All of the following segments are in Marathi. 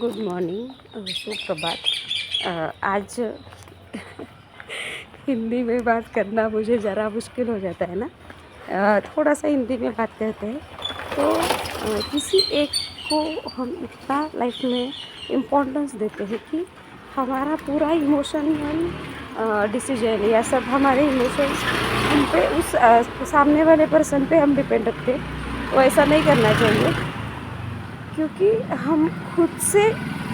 गुड मॉर्निंग सुप्रभात आज हिंदी में बात करना मुझे ज़रा मुश्किल हो जाता है ना? थोड़ा सा हिंदी में बात करते हैं। तो किसी एक को हम इतना लाइफ में इम्पोर्टेंस देते हैं कि हमारा पूरा इमोशनल डिसीज़न या सब हमारे इमोशंस हम पे उस अ, सामने वाले पर्सन पे हम डिपेंड रखते हैं। वो ऐसा नहीं करना चाहिए। क्योंकि हम खुद से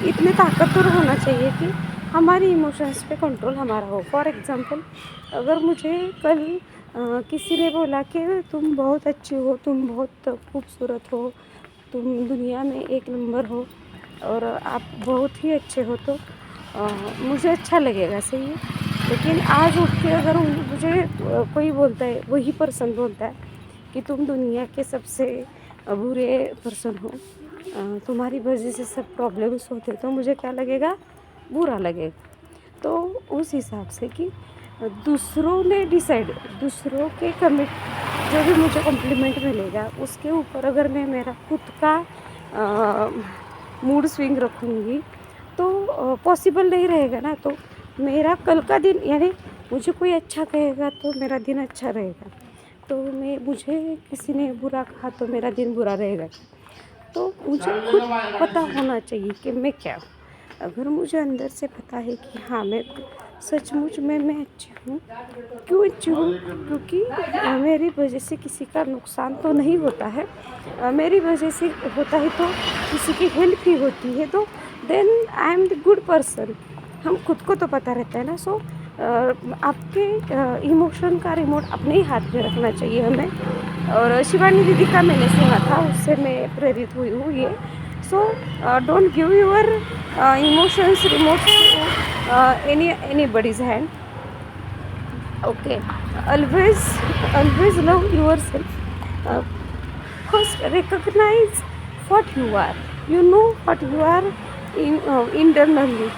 इतने ताकतवर होना चाहिए कि हमारी इमोशंस पे कंट्रोल हमारा हो। फॉर एग्ज़ाम्पल अगर मुझे कल अ, किसी ने बोला कि तुम बहुत अच्छी हो तुम बहुत खूबसूरत हो तुम दुनिया में एक नंबर हो और आप बहुत ही अच्छे हो तो अ, मुझे अच्छा लगेगा सही है? लेकिन आज उठ के अगर मुझे कोई बोलता है वही पर्सन बोलता है कि तुम दुनिया के सबसे बुरे पर्सन हो तुम्हारी वजह से सब प्रॉब्लम्स होते तो मुझे क्या लगेगा? बुरा लगेगा। तो उस हिसाब से कि दूसरों ने डिसाइड दूसरों के कमिट जो भी मुझे कॉम्प्लीमेंट मिलेगा, उसके ऊपर अगर मैं मेरा खुद का मूड स्विंग रखूँगी तो पॉसिबल नहीं रहेगा ना। तो मेरा कल का दिन, यानी मुझे कोई अच्छा कहेगा तो मेरा दिन अच्छा रहेगा। तो मैं, मुझे किसी ने बुरा कहा तो मेरा दिन बुरा रहेगा। तो मुझे खुद पता होना चाहिए कि मैं क्या हूँ। अगर मुझे अंदर से पता है कि हाँ मैं सचमुच में, मैं अच्छी हूँ, क्यों अच्छी हूँ? क्योंकि मेरी वजह से किसी का नुकसान तो नहीं होता है। मेरी वजह से होता है तो किसी की हेल्प ही होती है। तो then I am the good person. हम खुद को तो पता रहता है ना, सो आपके इमोशन का रिमोट अपने ही हाथ में रखना चाहिए हमें। और शिवानी दीदी का मैंने सुना था उससे मैं प्रेरित हुई हूँ ये। So don't give your emotions remote any any buddies hand okay always always love yourself first what you are. You know what you are in uh, internally.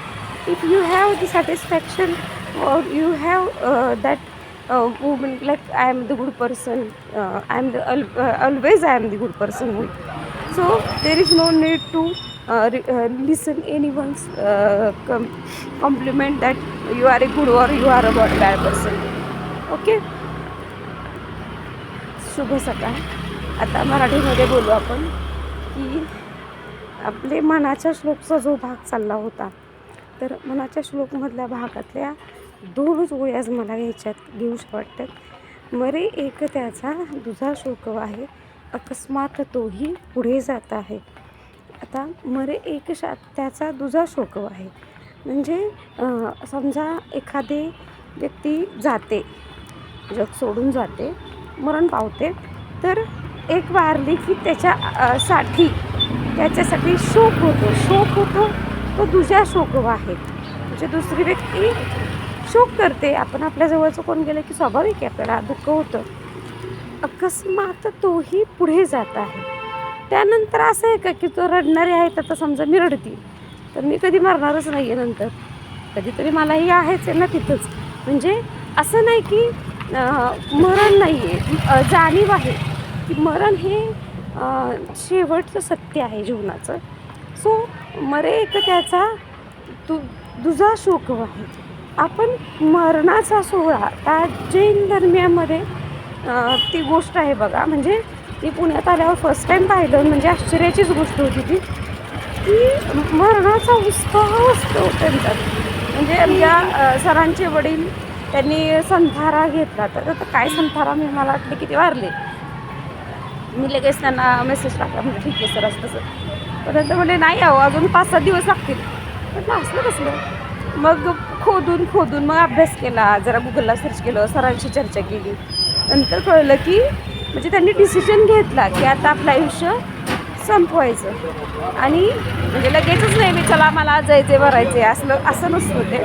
If you have the satisfaction or you have uh, that uh, woman like i am the good person uh, i am the uh, always i am the good person so there is no need to uh, re- uh, listen anyone's uh, com- compliment that you are a good or you are a bad bad person okay शुभ सकाळ आता मराठीमध्ये बोलू आपण की आपले मनाच्या श्लोकचा जो भाग चालला होता तर मनाच्या श्लोकमधल्या भागातल्या दोनच ओळी आज मला घ्यायच्यात घेऊश वाटतात मरे एक त्याचा दुधा शोक आहे. अकस्मात तोही पुढे जात आहे. आता मरे एक शा त्याचा दुजा शोक आहे. म्हणजे समजा एखादी व्यक्ती जाते जग सोडून जाते मरण पावते तर एक वारली की त्याच्या साठी त्याच्यासाठी शोक होतो. शोक होतो तो दुजा शोक आहे. म्हणजे दुसरी व्यक्ती शोक करते. आपण आपल्या जवळचं कोण गेलं की स्वाभाविक आहे आपल्याला दुःख होतं. अकस्मात तोही पुढे जात आहे. त्यानंतर असं आहे का की तो रडणारे आहेत आता समजा मी रडती. तर मी कधी मरणारच नाही आहे नंतर. कधीतरी मला हे आहेच आहे ना तिथंच. म्हणजे असं नाही की मरण नाही आहे जाणीव आहे की मरण हे शेवटचं सत्य आहे जीवनाचं. सो मरे एक त्याचा तु तुझा शोक आहे. आपण मरणाचा सोहळा त्या जैन धर्मियामध्ये ती गोष्ट आहे बघा. म्हणजे ती पुण्यात आल्यावर फर्स्ट टाईम पाहिलं म्हणजे आश्चर्याचीच गोष्ट होती ती. की मरणाचा उत्साह असतो त्यांचा म्हणजे आमच्या सरांचे वडील त्यांनी संथारा घेतला. तर आता काय संथारा मी मला वाटले की ते वारले. मी लगेच त्यांना मेसेज टाकला. म्हणजे ठीक आहे सर असं तसं. पण नंतर नाही आहो अजून पाच सात दिवस लागतील. म्हटलं असलं कसलं? मग खोदून खोदून मग अभ्यास केला. जरा गुगलला सर्च केलं सरांशी चर्चा केली. नंतर कळलं की म्हणजे त्यांनी डिसिजन घेतला की आता आपलं आयुष्य संपवायचं. आणि म्हणजे लगेचच नाही मी चला मला जायचे भरायचे असलं असं नसतं ते.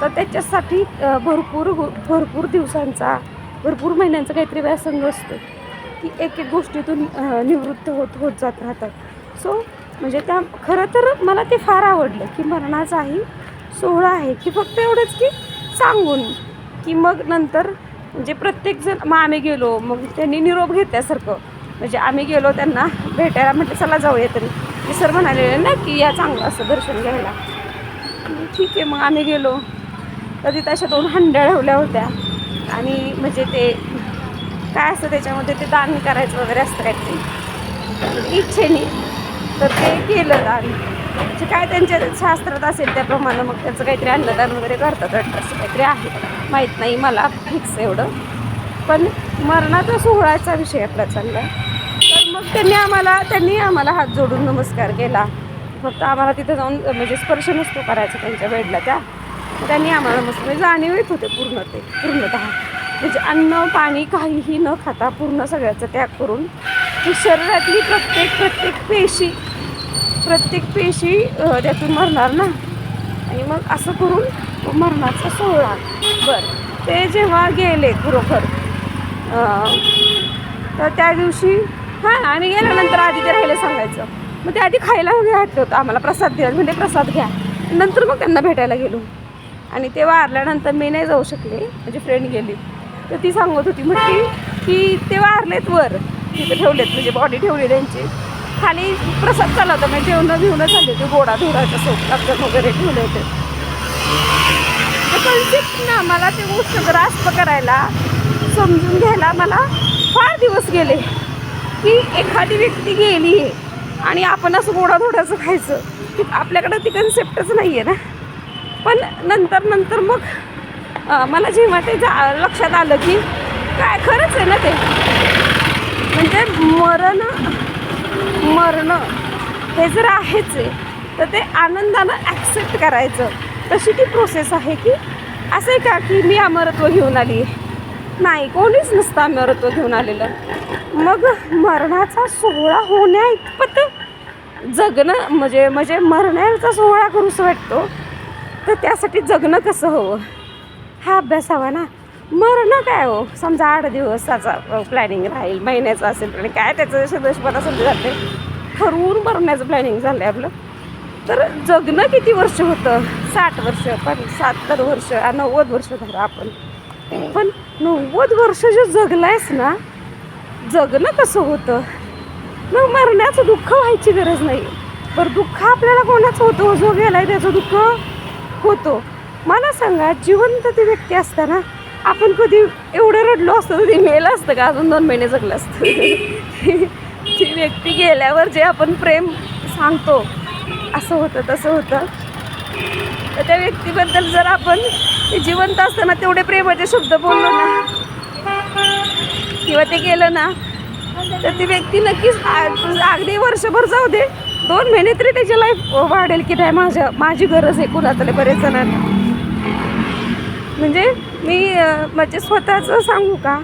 तर त्याच्यासाठी भरपूर भरपूर दिवसांचा भरपूर महिन्यांचा काहीतरी व्यासंग असतो की एक एक गोष्टीतून निवृत्त होत होत जात राहतात. सो म्हणजे त्या खरं तर मला ते फार आवडलं की मरणाचाही सोहळा आहे की फक्त एवढंच की सांगून की मग नंतर म्हणजे प्रत्येकजण मग आम्ही गेलो मग त्यांनी निरोप घेतल्यासारखं. म्हणजे आम्ही गेलो त्यांना भेटायला म्हटलं चला जाऊया तरी. ते सर म्हणालेले ना की या चांगलं असं दर्शन घ्यायला. ठीक आहे मग आम्ही गेलो. तर तिथं अशा दोन हंड्या ठेवल्या होत्या. आणि म्हणजे ते काय असतं त्याच्यामध्ये ते दान करायचं वगैरे असतं काहीतरी. इच्छेने. तर ते केलं दान. म्हणजे काय त्यांच्या शास्त्रात असेल त्याप्रमाणे मग त्याचं काहीतरी अन्नदान वगैरे करतात वाटतं असं काहीतरी आहे. माहीत नाही मला फिक्स एवढं. पण मरणाचा सोहळ्याचा विषय आपला चालला तर मग त्यांनी आम्हाला त्यांनी आम्हाला हात जोडून नमस्कार केला. फक्त आम्हाला तिथं जाऊन म्हणजे स्पर्श नसतो करायचा त्यांच्या बेडला त्या. त्यांनी आम्हाला मस्त म्हणजे जाणीव येत होते पूर्ण ते पूर्णतः. म्हणजे अन्न पाणी काहीही न खाता पूर्ण सगळ्याचा त्याग करून शरीरातली प्रत्येक प्रत्येक पेशी प्रत्येक पेशी त्यातून मरणार ना? आणि मग असं करून मरणाचा सोहळा. बरं. ते जेव्हा गेले खरोखर तर त्या दिवशी हां आणि गेल्यानंतर आधी ते राहिलं सांगायचं. मग ते आधी खायला वगैरे घातलं होतं आम्हाला प्रसाद द्या म्हणजे प्रसाद घ्या. नंतर मग त्यांना भेटायला गेलो. आणि ते वारल्यानंतर मी नाही जाऊ शकले. माझी फ्रेंड गेली. तर ती सांगत होती म्हटली की ते वारलेत वर. तिथे ठेवलेत म्हणजे बॉडी ठेवली त्यांची. खाली प्रसाद चालला होता. म्हणजे जेवणं बिवणं झाले ते गोडा धुराचा सोप कागद वगैरे ठेवले होते. कन्सेप्ट ना मला ते गोष्ट ग्रास्प करायला समजून घ्यायला मला फार दिवस गेले. की एखादी व्यक्ती गेली आहे आणि आपण असं गोडा धोडाचं खायचं की आपल्याकडं ती कन्सेप्टच नाही आहे ना. पण नंतर नंतर मग मला जेव्हा ते जा लक्षात आलं की काय खरंच आहे ना ते. म्हणजे मरण मरणं हे जर आहेच आहे तर ते आनंदानं ॲक्सेप्ट करायचं. तशी ती प्रोसेस आहे की असं आहे का की मी अमरत्व घेऊन आली? नाही कोणीच नसतं अमरत्व घेऊन आलेलं. मग मरणाचा सोहळा होण्या इतपत जगणं म्हणजे म्हणजे मरण्याचा सोहळा करूसं वाटतो तर त्यासाठी जगणं कसं हवं? हा अभ्यास हवा ना. मरणं काय हो? समजा आठ दिवसाचा प्लॅनिंग राहील महिन्याचा असेल आणि काय त्याचं सदस्यपणा समजा जाते ठरवून मरण्याचं प्लॅनिंग झालं आहे आपलं. तर जगणं किती वर्ष होतं? साठ वर्ष पण सत्तर वर्ष नव्वद वर्ष धरा आपण. पण नव्वद वर्ष जे जगलायस ना जगणं कसं होतं? मग मरण्याचं दुःख व्हायची गरज नाही. बरं दुःख आपल्याला कोणाचं होतं? जो गेलाय त्याचं दुःख होतो. मला सांगा जिवंत ती व्यक्ती असताना आपण कधी एवढं रडलो असतं तर मेलं असतं का? अजून दोन महिने जगलं असतं. ती व्यक्ती गेल्यावर जे आपण प्रेम सांगतो असं होतं तसं होतं. तर त्या व्यक्तीबद्दल जर आपण ते जिवंत असताना तेवढे प्रेमाचे शब्द बोललो ना किंवा ते गेलं ना तर ती व्यक्ती नक्कीच अगदी वर्षभर जाऊ दे. दोन महिने तरी त्याची लाईफ वाढेल की नाही माझ्या माझी गरज आहे कुणातले बरेच जणांना. म्हणजे मी म्हणजे स्वतःचं सांगू का?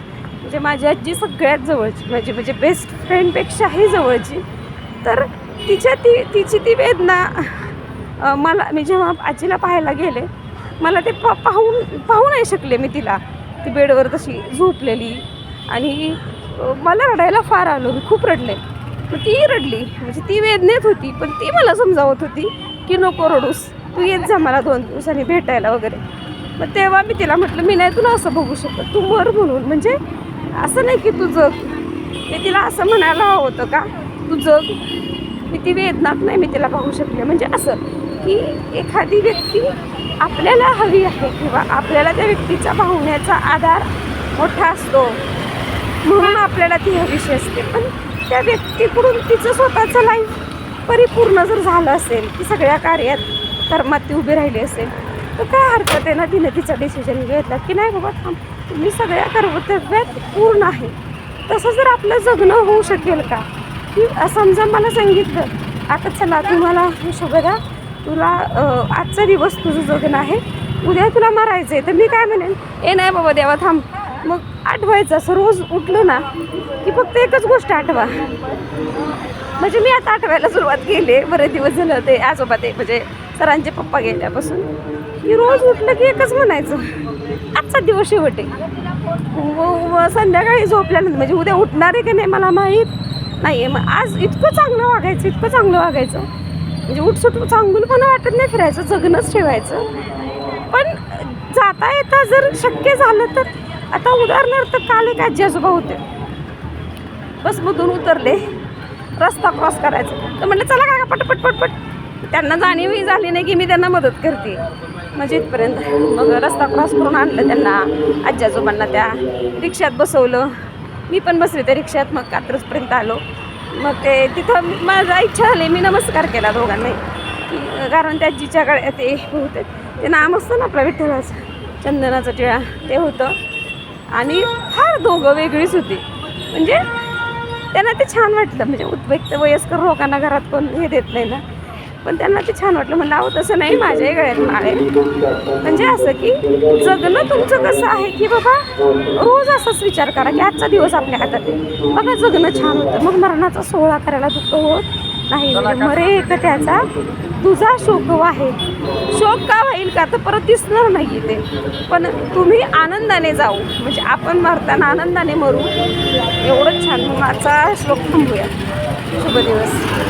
म्हणजे माझी आजी सगळ्यात जवळची माझी म्हणजे बेस्ट फ्रेंडपेक्षाही जवळची. तर तिच्या ती तिची ती वेदना मला मी जेव्हा आजीला पाहायला गेले मला ते पा पाहून पाहू नाही शकले मी तिला. ती बेडवर तशी झोपलेली आणि मला रडायला फार आलो. मी खूप रडले. मग ती रडली. म्हणजे ती वेदनेत होती पण ती मला समजावत होती की नको रडूस. तू येत जा मला दोन दिवसांनी भेटायला वगैरे. मग तेव्हा मी तिला म्हटलं मी नाही तुला असं बघू शकत तू मर म्हणून. म्हणजे असं नाही की तू जग. मी तिला असं म्हणायला हवं होतं का तू जग. मी ती वेदनात नाही मी तिला पाहू शकले. म्हणजे असं की एखादी व्यक्ती आपल्याला हवी आहे किंवा आपल्याला त्या व्यक्तीचा पाहुण्याचा आधार मोठा असतो म्हणून आपल्याला ती हवीशी असते. पण त्या व्यक्तीकडून तिचं स्वतःचं लाईफ परिपूर्ण जर झालं असेल की सगळ्या कार्यात कर्मात ती उभी राहिली असेल. तर काय हरकत आहे ना? तिने तिचा डिसिजन घेतला की नाही बाबा थांब. मी सगळ्या कर्तव्यात पूर्ण आहे. तसं जर आपलं जगणं होऊ शकेल का? की समजा मला सांगितलं आता चला तुम्हाला शुभदा तुला आजचा दिवस तुझं जगणं आहे. उद्या तुला मारायचं आहे. तर मी काय म्हणेन ए नाही बाबा देवा थांब. मग आठवायचं असं रोज उठलो ना की फक्त एकच गोष्ट आठवा. म्हणजे मी आता आठवायला सुरुवात केली बरेच दिवस झालं ते आजोबा ते म्हणजे सरांचे पप्पा गेल्यापासून. की रोज उठलं की एकच म्हणायचं. आजचा दिवस शेवट. आहे संध्याकाळी झोपल्यानंतर म्हणजे उद्या उठणार आहे की नाही मला माहीत? नाही आहे मग आज इतकं चांगलं वागायचं इतकं चांगलं वागायचं. म्हणजे उठसुट चांगलं पण वाटत नाही फिरायचं जगणंच ठेवायचं. पण जाता येता जर शक्य झालं तर आता उदाहरणार्थ काल एक आजी आजोबा होते. बसमधून उतरले. रस्ता क्रॉस करायचा. तर म्हटलं चला काका पटपट पटपट. त्यांना जाणीवही झाली नाही की मी त्यांना मदत करते. म्हणजे इथपर्यंत मग रस्ता क्रॉस करून आणलं त्यांना. आजी आजोबांना त्या रिक्षात बसवलं. मी पण बसले त्या रिक्षात. मग कात्रजपर्यंत आलो. मग ते तिथं माझा इच्छा झाली. मी नमस्कार केला दोघांनाही. कारण त्या आजीच्याकडे ते होते. ते नाम असतं ना आपल्या विठ्ठलाचं. चंदनाचं टिळा. ते होतं. आणि फार दोघं वेगळीच होती. म्हणजे त्यांना ते छान वाटलं. म्हणजे उद्वेक्त वयस्कर लोकांना घरात कोण हे देत नाही ना. पण त्यांना ते छान वाटलं. म्हणलं अहो तसं नाही माझ्याही गळ्यात माळ आहे. म्हणजे असं की जगणं तुमचं कसं आहे की बाबा रोज असाच विचार करा की आजचा दिवस आपल्या हातात आहे. बघा जगणं छान होतं. मग मरणाचा सोहळा करायला दुःख होत नाही. म्हणजे मरे का त्याचा. तुझा शोक आहे. शोक का होईल का? तर परत दिसणार नाही ते पण तुम्ही आनंदाने जाऊ. म्हणजे आपण मरताना आनंदाने मरू. एवढंच छान. मग आजचा श्लोक थांबूया. शुभ दिवस.